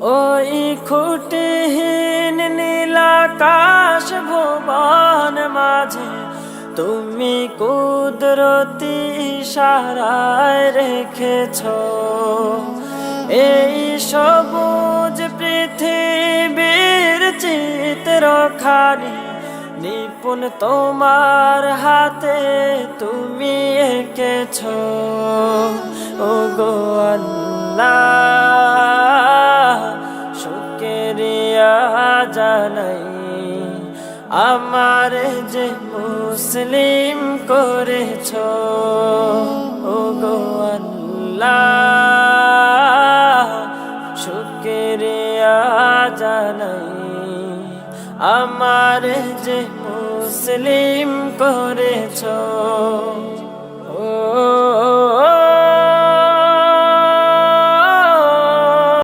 ওই খুঁটিহীন নীলাকাশ ভুবন মাঝে, তুমি কুদরতি ইশারায় রেখেছ। এই সবুজ পৃথিবীর চিত্র চিত্রখানি, নিপুণ তোমার হাতে তুমি এঁকেছ। ও গো আল্লাহ। শুক্রিয়া জানাই, আমার যে মুসলিম করেছ ও গো আল্লাহ, শুক্রিয়া জানাই, আমার যে মুসলিম করেছ